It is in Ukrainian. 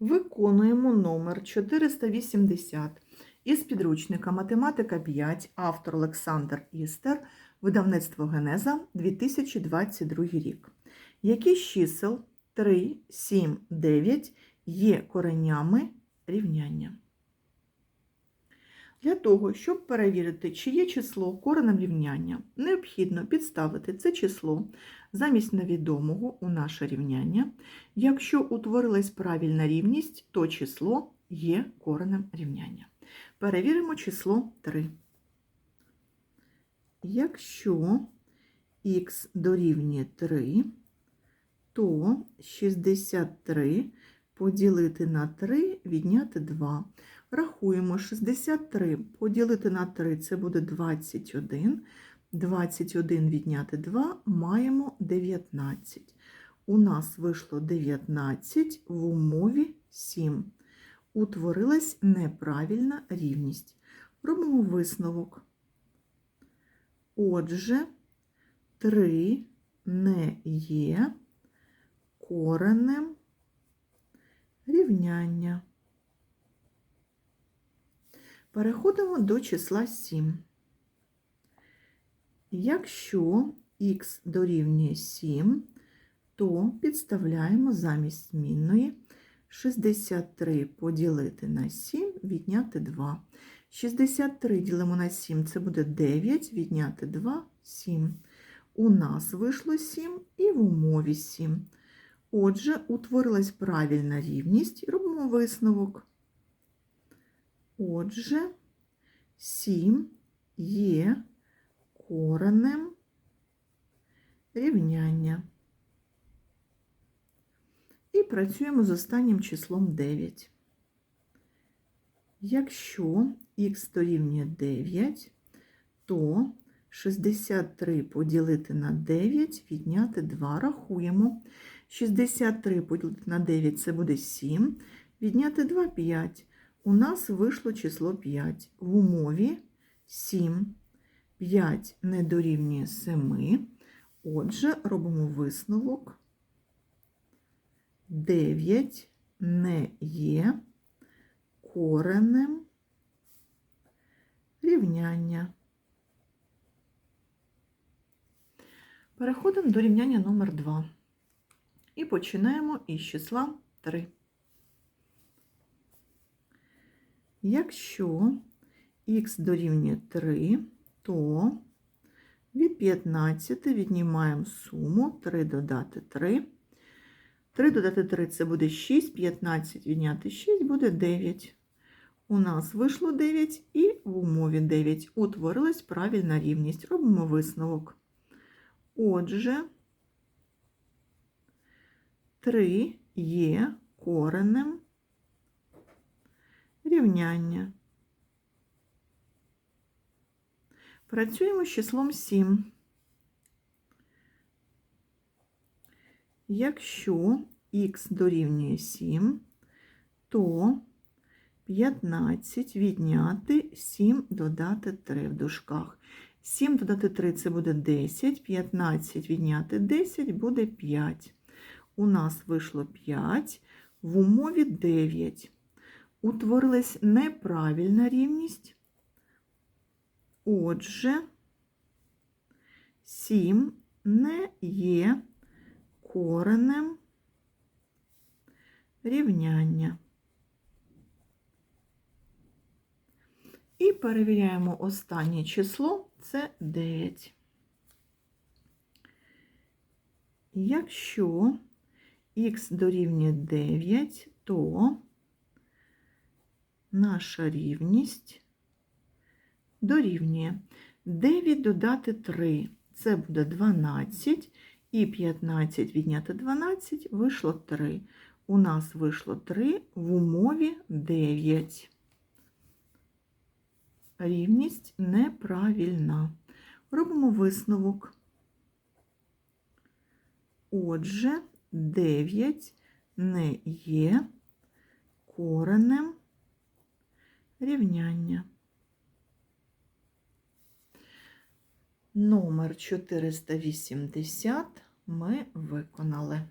Виконуємо номер 480 із підручника Математика 5, автор Олександр Істер, видавництво Генеза 2022 рік. Які з чисел 3, 7, 9 є коренями рівняння? Для того, щоб перевірити, чи є число коренем рівняння, необхідно підставити це число замість невідомого у наше рівняння. Якщо утворилась правильна рівність, то число є коренем рівняння. Перевіримо число 3. Якщо х дорівнює 3, то 63 поділити на 3 відняти 2. Рахуємо 63 поділити на 3 це буде 21. 21 відняти 2 маємо 19. У нас вийшло 19 в умові 7. Утворилась неправильна рівність. Робимо висновок. Отже, 3 не є коренем рівняння. Переходимо до числа 7. Якщо х дорівнює 7, то підставляємо замість змінної 63 поділити на 7, відняти 2. 63 ділимо на 7, це буде 9, відняти 2 7. У нас вийшло 7 і в умові 7. Отже, утворилась правильна рівність робимо висновок. Отже, 7 є коренем рівняння. І працюємо з останнім числом 9. Якщо х дорівнює 9, то 63 поділити на 9, відняти 2. Рахуємо. 63 поділити на 9 це буде 7, відняти 2 5. У нас вийшло число 5. В умові 7. 5 не дорівнює 7. Отже, робимо висновок. 9 не є коренем рівняння. Переходимо до рівняння номер 2 і починаємо із числа 3. Якщо х дорівнює 3, то від 15 віднімаємо суму 3 додати 3. 3 додати 3 це буде 6, 15 відняти 6 буде 9. У нас вийшло 9 і в умові 9 утворилась правильна рівність. Робимо висновок. Отже, 3 є коренем рівняння. Працюємо з числом 7. Якщо х дорівнює 7, то 15 відняти 7 додати 3 в дужках. 7 додати 3 це буде 10, 15 відняти 10 буде 5. У нас вийшло 5, в умові 9. Утворилась неправильна рівність. Отже, 7 не є коренем рівняння. І перевіряємо останнє число це 9. Якщо х дорівнює 9, то наша рівність дорівнює 9 додати 3, це буде 12, і 15 відняти 12 вийшло 3. У нас вийшло 3 в умові 9. Рівність неправильна. Робимо висновок. Отже, 9 не є коренем рівняння. Номер 480 ми виконали.